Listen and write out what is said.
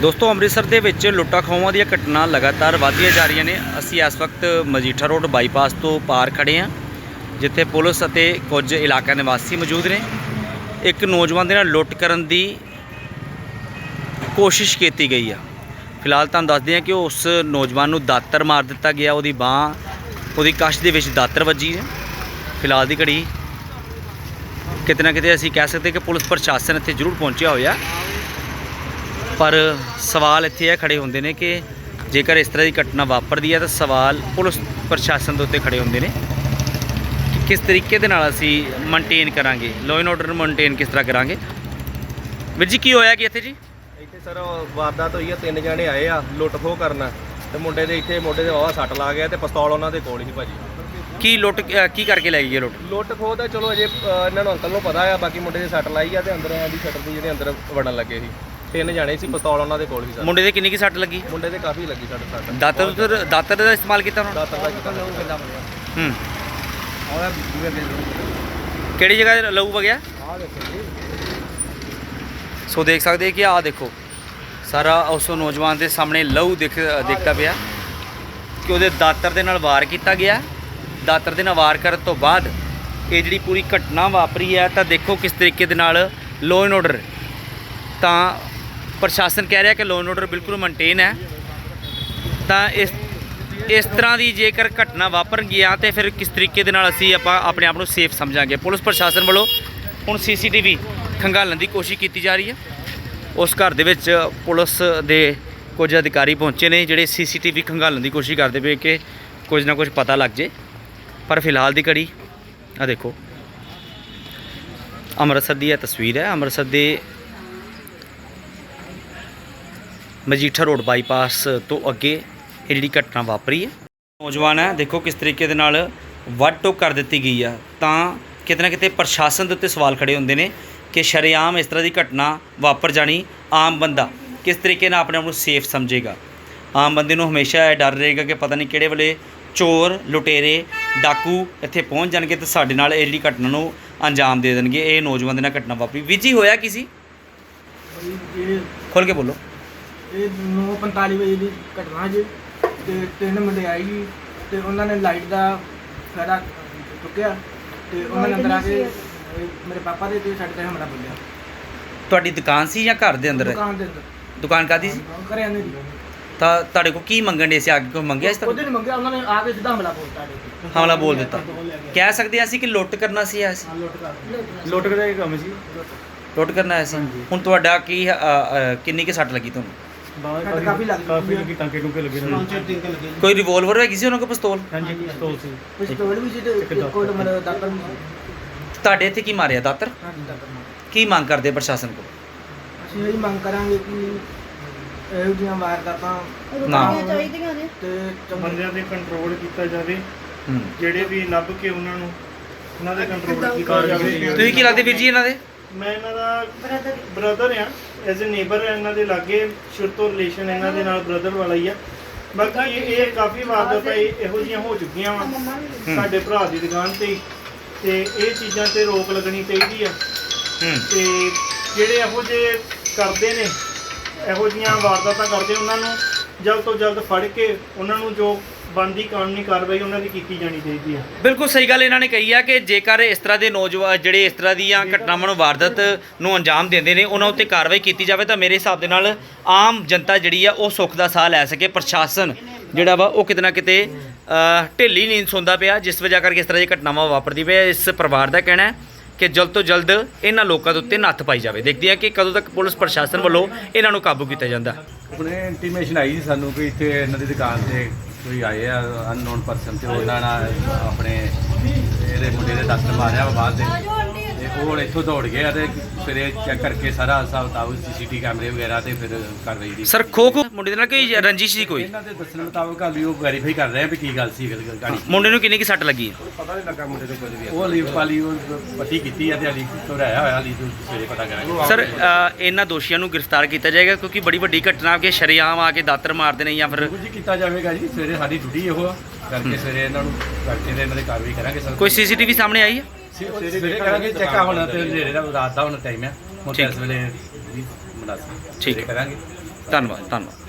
ਦੋਸਤੋ, ਅੰਮ੍ਰਿਤਸਰ ਦੇ ਵਿੱਚ ਲੁੱਟਾਂ ਖੋਹਾਂ ਦੀਆਂ ਘਟਨਾ ਲਗਾਤਾਰ ਵਧਦੀਆਂ ਜਾ ਰਹੀਆਂ ਨੇ। ਅਸੀਂ ਇਸ ਵਕਤ ਮਜੀਠਾ ਰੋਡ ਬਾਈਪਾਸ ਤੋਂ ਪਾਰ ਖੜੇ ਹਾਂ, ਜਿੱਥੇ ਪੁਲਿਸ ਅਤੇ ਕੁਝ ਇਲਾਕਾ ਨਿਵਾਸੀ ਮੌਜੂਦ ਨੇ। ਇੱਕ ਨੌਜਵਾਨ ਦੇ ਨਾਲ ਲੁੱਟ ਕਰਨ ਦੀ ਕੋਸ਼ਿਸ਼ ਕੀਤੀ ਗਈ ਆ। ਫਿਲਹਾਲ ਤੁਹਾਨੂੰ ਦੱਸਦੇ ਹਾਂ ਕਿ ਉਸ ਨੌਜਵਾਨ ਨੂੰ ਦਾਤਰ ਮਾਰ ਦਿੱਤਾ ਗਿਆ। ਉਹਦੀ ਬਾਹ, ਉਹਦੀ ਕਸ਼ ਦੇ ਵਿੱਚ ਦਾਤਰ ਵੱਜੀ ਹੈ। ਫਿਲਹਾਲ ਦੀ ਘੜੀ ਕਿਤੇ ਨਾ ਕਿਤੇ ਅਸੀਂ ਕਹਿ ਸਕਦੇ ਕਿ ਪੁਲਿਸ ਪ੍ਰਸ਼ਾਸਨ ਇੱਥੇ ਜ਼ਰੂਰ ਪਹੁੰਚਿਆ ਹੋਇਆ। ਪਰ ਸਵਾਲ ਇੱਥੇ ਇਹ ਖੜੇ ਹੁੰਦੇ ਨੇ ਕਿ ਜੇਕਰ ਇਸ ਤਰ੍ਹਾਂ ਦੀ ਘਟਨਾ ਵਾਪਰਦੀ ਹੈ ਤਾਂ ਸਵਾਲ ਪੁਲਿਸ ਪ੍ਰਸ਼ਾਸਨ ਦੇ ਉੱਤੇ ਖੜੇ ਹੁੰਦੇ ਨੇ। ਕਿ ਕਿਸ ਤਰੀਕੇ ਦੇ ਨਾਲ ਅਸੀਂ ਮੇਨਟੇਨ ਕਰਾਂਗੇ? ਲਾਅ ਐਂਡ ਆਰਡਰ ਨੂੰ ਮੇਨਟੇਨ ਕਿਸ ਤਰ੍ਹਾਂ ਕਰਾਂਗੇ? ਵੀਰ ਜੀ ਕੀ ਹੋਇਆ ਕੀ ਇੱਥੇ ਜੀ? ਇੱਥੇ ਸਰ ਵਾਰਦਾਤ ਹੋਈ ਆ ਤਿੰਨ ਜਣੇ ਆਏ ਆ ਲੁੱਟ ਖੋਹ ਕਰਨ। ਤੇ ਮੁੰਡੇ ਦੇ ਇੱਥੇ ਮੋਢੇ ਦੇ ਵਾਵਾ ਸੱਟ ਲਾ ਗਿਆ ਤੇ ਪਿਸਤੌਲ ਉਹਨਾਂ ਦੇ ਕੋਲ ਹੀ ਭਾਜੀ। ਕੀ ਲੁੱਟ ਕੀ ਕਰਕੇ ਲੈ ਗਏ ਲੁੱਟ? ਲੁੱਟ ਖੋਹ ਦਾ ਚਲੋ ਅਜੇ ਇਹਨਾਂ ਨੂੰ ਅੰਕਲ ਨੂੰ ਪਤਾ ਆ ਬਾਕੀ ਮੁੰਡੇ ਦੇ ਸੱਟ ਲਾਈ ਆ ਤੇ ਅੰਦਰ ਆਂਦੀ ਸ਼ਟਰ ਦੀ ਜਿਹੜੇ ਅੰਦਰ ਵੜਨ ਲੱਗੇ ਸੀ। ਤਿੰਨ ਜਣੇ ਸੀ ਪਿਸਤੌਲ ਉਹਨਾਂ ਦੇ ਕੋਲ ਹੀ ਸਰ। ਮੁੰਡੇ ਦੇ ਕਿੰਨੀ ਕੀ ਸੱਟ ਲੱਗੀ? ਮੁੰਡੇ ਦੇ ਕਾਫੀ ਲੱਗੀ ਸੱਟ ਸੱਟ। ਦਾਤਰ ਉੱਧਰ- ਦਾਤਰ ਦਾ ਇਸਤੇਮਾਲ ਕੀਤਾ ਉਹਨਾਂ ਦਾਤਰ ਦਾ ਕੀਤਾ। ਹੂੰ। ਕਿਹੜੀ ਜਗ੍ਹਾ ਤੇ ਲਹੂ ਵਗਿਆ? ਸੋ ਦੇਖ ਸਕਦੇ ਕਿ ਆਹ ਦੇਖੋ ਸਾਰਾ ਉਸ ਨੌਜਵਾਨ ਦੇ ਸਾਹਮਣੇ ਲਹੂ ਦਿਖ ਦਿਖਦਾ ਪਿਆ। ਕਿ ਉਹਦੇ ਦਾਤਰ ਦੇ ਨਾਲ ਵਾਰ ਕੀਤਾ ਗਿਆ। ਦਾਤਰ ਦੇ ਨਾਲ ਵਾਰ ਕਰਨ ਤੋਂ ਬਾਅਦ ਇਹ ਜਿਹੜੀ ਪੂਰੀ ਘਟਨਾ ਵਾਪਰੀ ਹੈ ਤਾਂ ਦੇਖੋ ਕਿਸ ਤਰੀਕੇ ਦੇ ਨਾਲ ਲਾਅ ਐਂਡ ਆਰਡਰ ਤਾਂ ਪ੍ਰਸ਼ਾਸਨ ਕਹਿ ਰਿਹਾ ਕਿ ਲਾਅ ਐਂਡ ਆਰਡਰ ਬਿਲਕੁਲ ਮੇਨਟੇਨ ਹੈ। ਤਾਂ ਇਸ ਇਸ ਤਰ੍ਹਾਂ ਦੀ ਜੇਕਰ ਘਟਨਾ ਵਾਪਰ ਗਿਆ ਤੇ ਫਿਰ ਕਿਸ ਤਰੀਕੇ ਦੇ ਨਾਲ ਅਸੀਂ ਆਪਾਂ ਆਪਣੇ ਆਪ ਨੂੰ ਸੇਫ ਸਮਝਾਂਗੇ? ਪੁਲਿਸ ਪ੍ਰਸ਼ਾਸਨ ਵੱਲੋਂ ਹੁਣ ਸੀਸੀਟੀਵੀ ਖੰਗਾਲਣ ਦੀ ਕੋਸ਼ਿਸ਼ ਕੀਤੀ ਜਾ ਰਹੀ ਹੈ। ਉਸ ਘਰ ਦੇ ਵਿੱਚ ਪੁਲਿਸ ਦੇ ਕੁਝ ਅਧਿਕਾਰੀ ਪਹੁੰਚੇ ਨੇ, ਜਿਹੜੇ ਸੀਸੀਟੀਵੀ ਖੰਗਾਲਣ ਦੀ ਕੋਸ਼ਿਸ਼ ਕਰਦੇ ਪਏ ਕਿ ਕੁਝ ਨਾ ਕੁਝ ਪਤਾ ਲੱਗ ਜੇ। ਪਰ ਫਿਲਹਾਲ ਦੀ ਘੜੀ ਆ ਦੇਖੋ। ਅੰਮ੍ਰਿਤਸਰ ਦੀ ਇਹ ਤਸਵੀਰ ਹੈ। ਅੰਮ੍ਰਿਤਸਰ ਦੇ ਮਜੀਠਾ ਰੋਡ ਬਾਈਪਾਸ ਤੋਂ ਅੱਗੇ ਇਹ ਜਿਹੜੀ ਘਟਨਾ ਵਾਪਰੀ ਹੈ। ਨੌਜਵਾਨ ਹੈ, ਦੇਖੋ ਕਿਸ ਤਰੀਕੇ ਦੇ ਨਾਲ ਵੱਢ ਟੋਕ ਕਰ ਦਿੱਤੀ ਗਈ ਆ। ਤਾਂ ਕਿਤੇ ਨਾ ਕਿਤੇ ਪ੍ਰਸ਼ਾਸਨ ਦੇ ਉੱਤੇ ਸਵਾਲ ਖੜੇ ਹੁੰਦੇ ਨੇ ਕਿ ਸ਼ਰੇਆਮ ਇਸ ਤਰ੍ਹਾਂ ਦੀ ਘਟਨਾ ਵਾਪਰ ਜਾਣੀ ਆਮ ਬੰਦਾ ਕਿਸ ਤਰੀਕੇ ਨਾਲ ਆਪਣੇ ਆਪ ਨੂੰ ਸੇਫ ਸਮਝੇਗਾ? ਆਮ ਬੰਦੇ ਨੂੰ ਹਮੇਸ਼ਾ ਇਹ ਡਰ ਰਹੇਗਾ ਕਿ ਪਤਾ ਨਹੀਂ ਕਿਹੜੇ ਵੇਲੇ ਚੋਰ, ਲੁਟੇਰੇ, ਡਾਕੂ ਇੱਥੇ ਪਹੁੰਚ ਜਾਣਗੇ ਤੇ ਸਾਡੇ ਨਾਲ ਇਹ ਜਿਹੜੀ ਘਟਨਾ ਨੂੰ ਅੰਜਾਮ ਦੇ ਦੇਣਗੇ। ਇਹ ਨੌਜਵਾਨ ਦੇ ਨਾਲ ਘਟਨਾ ਵਾਪਰੀ। ਵਿਜੀ ਹੋਇਆ ਕੀ ਸੀ? ਇਹ ਖੋਲ ਕੇ ਬੋਲੋ। ਇਹ 9:45 ਵਜੇ ਦੀ ਘਟਨਾ ਜੀ। ਤੇ ਤਿੰਨ ਮੁੰਡੇ ਆਏ ਜੀ ਤੇ ਉਹਨਾਂ ਨੇ ਲਾਈਟ ਦਾ ਫਾਇਦਾ ਚੁੱਕਿਆ ਤੇ ਉਹਨਾਂ ਨੇ ਅੰਦਰ ਆ ਕੇ ਇਹ ਮੇਰੇ ਪਾਪਾ ਦੇ ਤੇ ਸਾਡੇ ਤੇ ਹਮਲਾ ਬੋਲਿਆ। ਤੁਹਾਡੀ ਦੁਕਾਨ ਸੀ ਜਾਂ ਘਰ ਦੇ ਅੰਦਰ? ਹੈ ਦੁਕਾਨ ਦੇ ਅੰਦਰ। ਦੁਕਾਨ ਕਾਦੀ ਸੀ? ਘਰੇ ਆਂਦੇ ਜੀ ਤਾਂ ਤੁਹਾਡੇ ਕੋਲ ਕੀ ਮੰਗਣ ਦੇ ਸੀ? ਅੱਗੇ ਕੋਈ ਮੰਗਿਆ ਇਸ ਉਹਦੇ ਤਰ੍ਹਾਂ ਨੇ ਮੰਗਿਆ ਉਹਨਾਂ ਨੇ ਆ ਕੇ ਸਿੱਧਾ ਹਮਲਾ ਬੋਲਤਾ ਤੇ ਹਮਲਾ ਬੋਲ ਦਿੱਤਾ। ਕਹਿ ਸਕਦੇ ਹਾਂ ਅਸੀਂ ਕਿ ਲੁੱਟ ਕਰਨਾ ਸੀ ਐਸ ਹਾਂ, ਲੁੱਟ ਕਰ ਲੁੱਟ ਕੇ ਕੰਮ ਸੀ? ਲੁੱਟ ਕਰਨਾ ਐ ਸੀ ਹੁਣ ਤੁਹਾਡਾ ਕੀ ਅ, ਅ, ਕਿੰਨੀ ਕਿ ਸੱਟ ਲੱਗੀ ਤੁਹਾਨੂੰ? ਸਾਡੇ ਕਾਫੀ ਲੱਗ ਕਾਫੀ ਲੱਗੀ ਟਾਂਕੇ ਟੁੰਕੇ ਲੱਗੇ ਨੇ ਪੰਜ ਤਿੰਨ ਲੱਗੇ ਕੋਈ ਰਿਵੋਲਵਰ ਹੈਗੀ ਸੀ ਉਹਨਾਂ ਕੋਲ ਪਿਸਤੌਲ? ਹਾਂਜੀ ਪਿਸਤੌਲ ਸੀ। ਪਿਸਤੌਲ ਵੀ ਸੀ ਤੇ ਇੱਕ ਕੋਲ ਮਤਲਬ ਦਾਤਰ ਵੀ ਸੀ। ਤੁਹਾਡੇ ਇੱਥੇ ਕੀ ਮਾਰਿਆ ਦਾਤਰ? ਹਾਂਜੀ ਦਾਤਰ ਨਾਲ। ਕੀ ਮੰਗ ਕਰਦੇ ਪ੍ਰਸ਼ਾਸਨ ਕੋਲ? ਅਸੀਂ ਇਹ ਮੰਗ ਕਰਾਂਗੇ ਕਿ ਇਹੋ ਜਿਹੀਆਂ ਵਾਰਦਾਤਾਂ ਨਾ। ਚਾਹੀਦੀਆਂ ਨੇ। ਤੇ ਚੰਗੇ ਬੰਦਿਆਂ ਤੇ ਕੰਟਰੋਲ ਕੀਤਾ ਜਾਵੇ। ਹੂੰ। ਜਿਹੜੇ ਵੀ ਲੱਭ ਕੇ ਉਹਨਾਂ ਨੂੰ ਉਹਨਾਂ ਦੇ ਕੰਟਰੋਲ ਕੀਤਾ ਜਾਵੇ। ਤੁਸੀਂ ਕੀ ਲੱਗਦੇ ਵੀਰ ਜੀ ਇਹਨਾਂ ਦੇ? ਮੈਂ ਇਹਨਾਂ ਦਾ ਬ੍ਰਦਰ ਬ੍ਰਦਰ ਆ ਐਜ਼ ਅ ਨੇਬਰ ਇਹਨਾਂ ਦੇ ਲਾਗੇ ਸ਼ੁਰੂ ਤੋਂ ਰਿਲੇਸ਼ਨ ਇਹਨਾਂ ਦੇ ਨਾਲ ਬ੍ਰਦਰ ਵਾਲਾ ਹੀ ਆ। ਬਾਕੀ ਇਹ ਇਹ ਕਾਫੀ ਵਾਰਦਾਤਾਂ ਇਹ- ਇਹੋ ਜਿਹੀਆਂ ਹੋ ਚੁੱਕੀਆਂ ਵਾ। ਸਾਡੇ ਭਰਾ ਦੀ ਦੁਕਾਨ ਤੇ ਹੀ। ਤੇ ਇਹ ਚੀਜ਼ਾਂ ਤੇ ਰੋਕ ਲੱਗਣੀ ਚਾਹੀਦੀ ਆ। ਹੂੰ। ਤੇ ਜਿਹੜੇ ਇਹੋ ਜਿਹੇ ਕਰਦੇ ਨੇ ਇਹੋ ਜਿਹੀਆਂ ਵਾਰਦਾਤਾਂ ਕਰਦੇ ਉਹਨਾਂ ਨੂੰ ਜਲਦ ਤੋਂ ਜਲਦ ਫੜ ਕੇ ਉਹਨਾਂ ਨੂੰ ਜੋ ਬਣਦੀ ਕਾਨੂੰਨੀ ਕਾਰਵਾਈ ਉਹਨਾਂ ਦੀ ਕੀਤੀ ਜਾਣੀ ਚਾਹੀਦੀ ਆ ਬਿਲਕੁਲ ਸਹੀ ਗੱਲ ਇਹਨਾਂ ਨੇ ਕਹੀ ਆ ਕਿ ਜੇਕਰ ਇਸ ਤਰ੍ਹਾਂ ਦੇ ਨੌਜਵਾਨ ਜਿਹੜੇ ਇਸ ਤਰ੍ਹਾਂ ਦੀਆਂ ਘਟਨਾਵਾਂ ਨੂੰ ਵਾਰਦਾਤ ਨੂੰ ਅੰਜਾਮ ਦਿੰਦੇ ਨੇ ਉਹਨਾਂ ਉੱਤੇ ਕਾਰਵਾਈ ਕੀਤੀ ਜਾਵੇ ਤਾਂ ਮੇਰੇ ਹਿਸਾਬ ਦੇ ਨਾਲ ਆਮ ਜਨਤਾ ਜਿਹੜੀ ਆ ਉਹ ਸੁੱਖ ਦਾ ਸਾਹ ਲੈ ਸਕੇ। ਪ੍ਰਸ਼ਾਸਨ ਜਿਹੜਾ ਵਾ ਉਹ ਕਿਤੇ ਨਾ ਕਿਤੇ ਢਿੱਲੀ ਨੀਂਦ ਸੌਂਦਾ ਪਿਆ ਜਿਸ ਵਜ੍ਹਾ ਕਰਕੇ ਇਸ ਤਰ੍ਹਾਂ ਦੀਆਂ ਘਟਨਾਵਾਂ ਵਾਪਰਦੀ ਪਈ ਇਸ ਪਰਿਵਾਰ ਦਾ ਕਹਿਣਾ ਹੈ ਕਿ ਜਲਦ ਤੋਂ ਜਲਦ ਇਹਨਾਂ ਲੋਕਾਂ ਦੇ ਉੱਤੇ ਨੱਥ ਪਾਈ ਜਾਵੇ। ਦੇਖਦੇ ਹਾਂ ਕਿ ਕਦੋਂ ਤੱਕ ਪੁਲਿਸ ਪ੍ਰਸ਼ਾਸਨ ਵੱਲੋਂ ਇਹਨਾਂ ਨੂੰ ਕਾਬੂ ਕੀਤਾ ਜਾਂਦਾ। ਉਹਨੇ ਇੰਟੀਮੇਸ਼ਨ ਆਈ ਸੀ ਸਾਨੂੰ ਕਿ ਇੱਥੇ ਇਹਨਾਂ ਦੀ ਦੁਕਾਨ ਤੇ ਕੋਈ ਆਏ ਆ ਅਨਨੋਨ ਪਰਸਨ ਤੇ ਉਹਨਾਂ ਨਾਲ ਆਪਣੇ, ਇਹਦੇ ਮੁੰਡੇ ਦੇ ਦਸਤ ਮਾਰਿਆ ਵਾ ਬਾਅਦ ਦੇ। ਉਹ ਹੁਣ ਇੱਥੋਂ ਦੌੜ ਗਏ ਆ ਤੇ ਫਿਰ ਇਹ ਚੈੱਕ ਕਰਕੇ ਸਾਰਾ ਹਿਸਾਬ ਕਿਤਾਬ ਸੀਸੀਟੀ ਕੈਮਰੇ ਵਗੈਰਾ ਤੇ ਫਿਰ ਕਾਰਵਾਈ ਦੀ। ਸਰ ਖੋ ਖੋ ਮੁੰਡੇ ਦੇ ਨਾਲ ਕੋਈ ਰੰਜਿਸ਼ ਸੀ ਕੋਈ? ਇਹਨਾਂ ਦੇ ਦੱਸਣ ਮੁਤਾਬਕ ਹਾਲੀ ਉਹ ਵੈਰੀਫਾਈ ਕਰ ਰਹੇ ਆ ਵੀ ਕੀ ਗੱਲ ਸੀ ਗੱਲ ਗਾੜੀ। ਮੁੰਡੇ ਨੂੰ ਕਿੰਨੀ ਕੀ ਸੱਟ ਲੱਗੀ? ਹੈ ਪਤਾ ਨਹੀਂ ਲੱਗਾ ਮੁੰਡੇ ਦੇ ਕੁਝ ਵੀ। ਉਹ ਹਾਲੀ ਪਾਲੀ ਉਹ ਪੱਟੀ ਕੀਤੀ ਆ ਤੇ ਹਾਲੀ ਘਬਰਾਇਆ ਹੋਇਆ ਹਾਲੀ ਤੋਂ ਸਵੇਰੇ ਪਤਾ ਕਰਾਂਗੇ। ਸਰ ਅ, ਇਹਨਾਂ ਦੋਸ਼ੀਆਂ ਨੂੰ ਗ੍ਰਿਫਤਾਰ ਕੀਤਾ ਜਾਏਗਾ ਕਿਉਂਕਿ ਬੜੀ ਵੱਡੀ ਘਟਨਾ ਕਿ ਸ਼ਰੇਆਮ ਆ ਕੇ ਦਾਤਰ ਮਾਰਦੇ ਨੇ ਜਾਂ ਫਿਰ ਕੁਝ ਕੀਤਾ ਜਾਵੇਗਾ ਜੀ ਸਵੇਰੇ ਸਾਡੀ ਡਿਊਟੀ ਇਹੋ ਆ ਕਰਕੇ ਸਵੇਰੇ ਇਹਨਾਂ ਨੂੰ ਕਰਕੇ ਤੇ ਇਹਨਾਂ ਦੀ ਕਾਰਵਾਈ ਕਰਾਂਗੇ ਸਰ। ਕੋਈ ਸੀਸੀਟੀਵੀ ਸਾਹਮਣੇ ਆਈ ਹੈ? ਸਵੇਰੇ ਕਰਾਂਗੇ ਚੈੱਕ ਹੁਣ ਤੇ ਹਨੇਰੇ ਦਾ ਰਾਤ ਦਾ ਹੁਣ ਟਾਈਮ ਆ ਹੁਣ। ਇਸ ਵੇਲੇ ਵੀ ਮੁਨਾਸਿਬ ਠੀਕ। ਕਰਾਂਗੇ ਧੰਨਵਾਦ ਧੰਨਵਾਦ